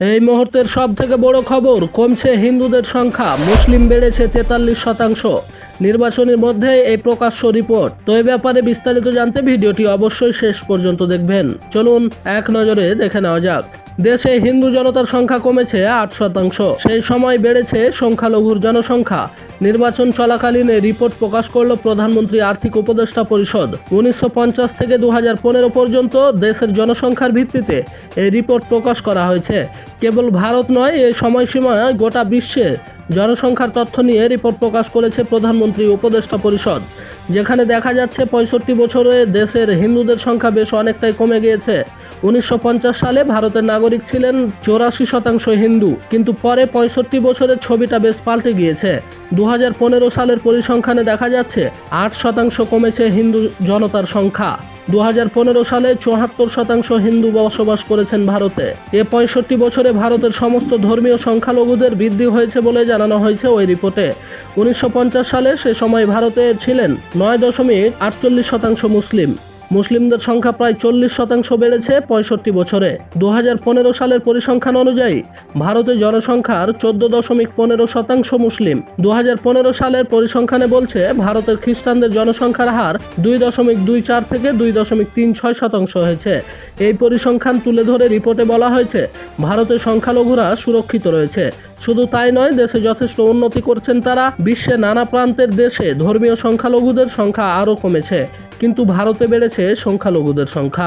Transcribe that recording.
এই মুহূর্তের সব থেকে বড় খবর, কমছে হিন্দুদের সংখ্যা, মুসলিম বেড়েছে তেতাল্লিশ শতাংশ। নির্বাচনের মধ্যে এই প্রকাশ্য রিপোর্ট। তো এই ব্যাপারে বিস্তারিত জানতে ভিডিওটি অবশ্যই শেষ পর্যন্ত দেখবেন। চলুন এক নজরে দেখে নেওয়া যাক। দেশে হিন্দু জনতার সংখ্যা কমেছে আট শতাংশ। সেই সময় বেড়েছে সংখ্যালঘুর জনসংখ্যা। নির্বাচন চলাকালীন রিপোর্ট প্রকাশ করল প্রধানমন্ত্রী আর্থিক উপদেষ্টা পরিষদ। উনিশশো পঞ্চাশ থেকে দু হাজার পনেরো পর্যন্ত দেশের জনসংখ্যার ভিত্তিতে এই রিপোর্ট প্রকাশ করা হয়েছে। কেবল ভারত নয় এই সময়সীমায় গোটা বিশ্বে জনসংখ্যার তথ্য নিয়ে রিপোর্ট প্রকাশ করেছে প্রধানমন্ত্রী উপদেষ্টা পরিষদ। যেখানে দেখা যাচ্ছে পঁয়ষট্টি বছরে দেশের হিন্দুদের সংখ্যা বেশ অনেকটাই কমে গিয়েছে। উনিশশো পঞ্চাশ সালে ভারতের নাগরিক ছিলেন চৌরাশি শতাংশ হিন্দু, কিন্তু পরে পঁয়ষট্টি বছরের ছবিটা বেশ পাল্টে গিয়েছে। দু হাজার পনেরো সালের পরিসংখ্যানে দেখা যাচ্ছে আট শতাংশ কমেছে হিন্দু জনতার সংখ্যা। দু হাজার পনেরো সালে চুয়াত্তর শতাংশ হিন্দু বসবাস করেছেন ভারতে। এ পঁয়ষট্টি বছরে ভারতের সমস্ত ধর্মীয় সংখ্যালঘুদের বৃদ্ধি হয়েছে বলে জানানো হয়েছে ওই রিপোর্টে। উনিশশো পঞ্চাশ সালে সে সময় ভারতে ছিলেন নয় দশমিক আটচল্লিশ শতাংশ মুসলিম। মুসলিমদের সংখ্যা প্রায় চল্লিশ শতাংশ বেড়েছে পঁয়ষট্টি বছরে। দু হাজার পনেরো সালের পরিসংখ্যান অনুযায়ী ভারতে জনসংখ্যার চোদ্দ দশমিক পনেরো শতাংশ মুসলিম। দু হাজার পনেরো সালের পরিসংখ্যানে বলছে ভারতের খ্রিস্টানদের জনসংখ্যার হার দুই দশমিক দুই চার থেকে দুই দশমিক তিন ছয় শতাংশ হয়েছে। এই পরিসংখ্যান তুলে ধরে রিপোর্টে বলা হয়েছে, ভারতের সংখ্যালঘুরা সুরক্ষিত রয়েছে। শুধু তাই নয়, দেশে যথেষ্ট উন্নতি করছেন তারা। বিশ্বের নানা প্রান্তের দেশে ধর্মীয় সংখ্যালঘুদের সংখ্যা আরও কমেছে। কিন্তু ভারতে বেড়েছে সংখ্যালঘুদের সংখ্যা।